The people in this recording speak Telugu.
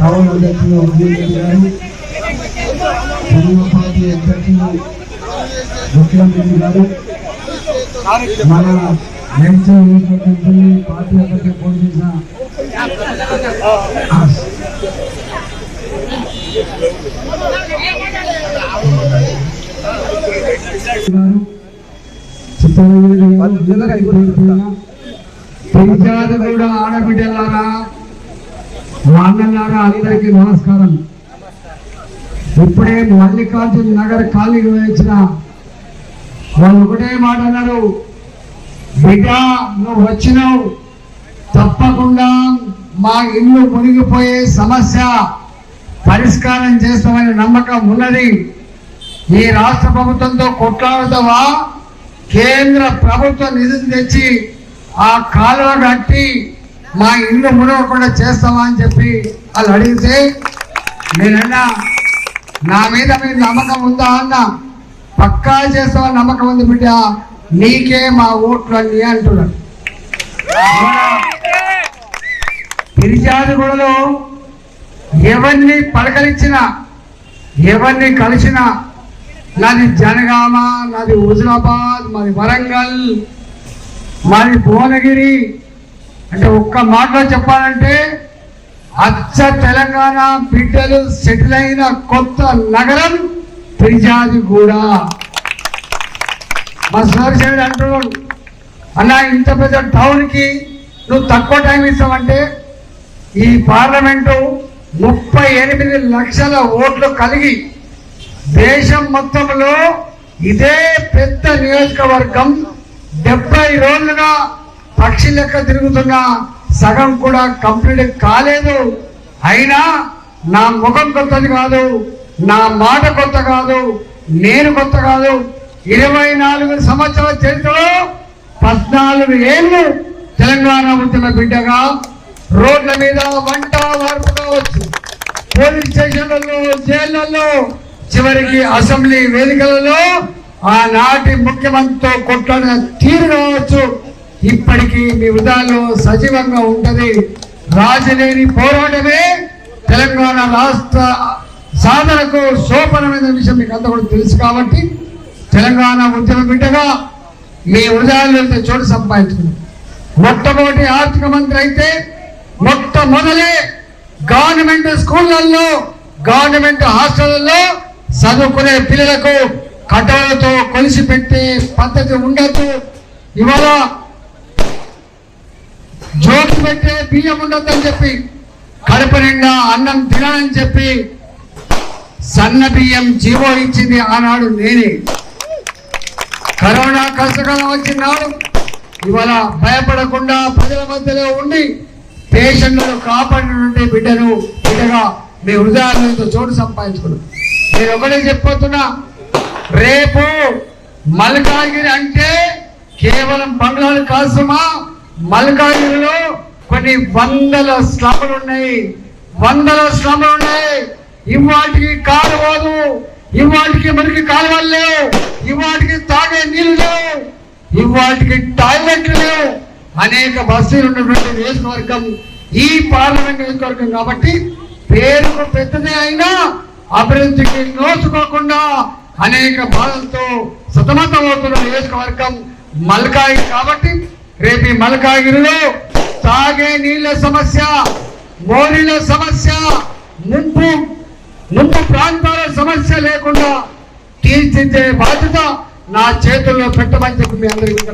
టౌన్ అధ్యక్షులు ఉదయరెడ్డి గారు తెలుగు పార్టీ అధ్యక్షులు ముఖ్యమంత్రి గారు మన నెక్స్ట్ పార్టీ అధ్యక్షులు పోటీ చేసిన గారు పెంచాది కూడా ఆడబిడ్డలారా మా అన్నలారా అందరికీ నమస్కారం. ఇప్పుడే మల్లికార్జున నగర్ ఖాళీకి వేసిన వాళ్ళు ఒకటే మాట అన్నారు. బిడ్డ నువ్వు వచ్చినావు. తప్పకుండా మా ఇల్లు మునిగిపోయే సమస్య పరిష్కారం చేస్తామనే నమ్మకం ఉన్నది. ఈ రాష్ట్ర ప్రభుత్వంతో కొట్లాడుతావా? కేంద్ర ప్రభుత్వ నిధులు తెచ్చి ఆ కాలువ కట్టి మా ఇల్లు మునవకుండా చేస్తావా అని చెప్పి వాళ్ళు అడిగితే నేనన్నా నా మీద మీ నమ్మకం ఉందా అన్న? పక్కా చేస్తావా నమ్మకం ఉంది బిడ్డ? నీకే మా ఓట్లు అన్ని అంటున్నాడు గిరిజాదిగూడలో ఎవరిని పలకరించినా ఎవరిని కలిసినా నాది జనగామ నాది హుజరాబాద్ మాది వరంగల్ మాది భువనగిరి అంటే ఒక్క మాటలో చెప్పాలంటే అచ్చ తెలంగాణ బిడ్డలు సెటిల్ అయిన కొత్త నగరం ఫిర్జాదిగూడ మా సార్ సైడ్ అంటున్నాడు అన్న ఇంత పెద్ద టౌన్కి నువ్వు తక్కువ టైం ఇస్తావంటే ఈ పార్లమెంటు ముప్పై ఎనిమిది లక్షల ఓట్లు కలిగి దేశం మొత్తంలో ఇదే పెద్ద నియోజకవర్గం డెబ్బై రోజులుగా పక్షి లెక్క తిరుగుతున్న సగం కూడా కంప్లీట్ కాలేదు. అయినా నా ముఖం కొత్తది కాదు నా మాట కొత్త కాదు నేను కొత్త కాదు. ఇరవై నాలుగు సంవత్సరాల చరిత్రలో పద్నాలుగు ఏళ్ళు తెలంగాణ ఉద్యమ బిడ్డగా రోడ్ల మీద వంట వార్పు కావచ్చు పోలీస్ స్టేషన్లలో జైళ్ళలో చివరికి అసెంబ్లీ వేదికలలో ఆనాటి ముఖ్యమంత్రితో కొట్లాడిన తీరు కావచ్చు. ఇప్పటికీ మీ హృదయాల్లో సజీవంగా ఉంటది. రాజలేని పోరాటమే తెలంగాణ రాష్ట్ర సాధనకు సోపనమైన విషయం మీకు అంతా కూడా తెలుసు కాబట్టి తెలంగాణ ఉద్యమ బిడ్డగా మీ హృదయాల్లో చోటు సంపాదించుకున్నాం మొట్టమొదటి ఆర్థిక మంత్రి అయితే మొట్టమొదలే గవర్నమెంట్ స్కూళ్ళల్లో గవర్నమెంట్ హాస్టళ్ళలో చదువుకునే పిల్లలకు కట్టలతో కొలిసి పెట్టే పద్ధతి ఉండదు. ఇవాళ పెట్టే బియ్యం ఉండొద్దని చెప్పి కడుపు నిండా అన్నం తినాలని చెప్పి సన్న బియ్యం జీవో ఇచ్చింది ఆనాడు నేనే. కరోనా కష్టకాలం వచ్చినాడు. ఇవాళ భయపడకుండా ప్రజల మధ్యలో ఉండి పేషెంట్లను కాపాడినటువంటి బిడ్డను బిడ్డగా మీ హృదయాలతో చోటు సంపాదించుకున్నాను. నేను ఒకటే చెప్పబోతున్నా రేపు మల్కాగిరి అంటే కేవలం బంగ్లాలు కాసమా మల్కాగిరిలో కొన్ని వందల స్లములు ఉన్నాయి వందల స్లములు ఉన్నాయి ఇవాటికి కాలు పోదు ఇవాటికి మనకి కాలువలు లేవు ఇవాటికి తాగే నీళ్ళు లేవు. ఇవాటికి టాయిలెట్లు లేవు. అనేక బస్సులు ఉన్నటువంటి నియోజకవర్గం ఈ పార్లమెంట్ నియోజకవర్గం కాబట్టి పేరుకు పెద్దదే అయినా అభివృద్ధికి నోచుకోకుండా అనేక బాధలతో సతమతమవుతున్న నియోజకవర్గం మల్కాయి కాబట్టి రేపు ఈ మల్కాగిరిలో సాగే నీళ్ళ సమస్య మోరీల సమస్య ముంపు ముంపు ప్రాంతాల సమస్య లేకుండా తీర్చిదే బాధ్యత నా చేతుల్లో పెట్టమని చెప్పి మీ అందరికీ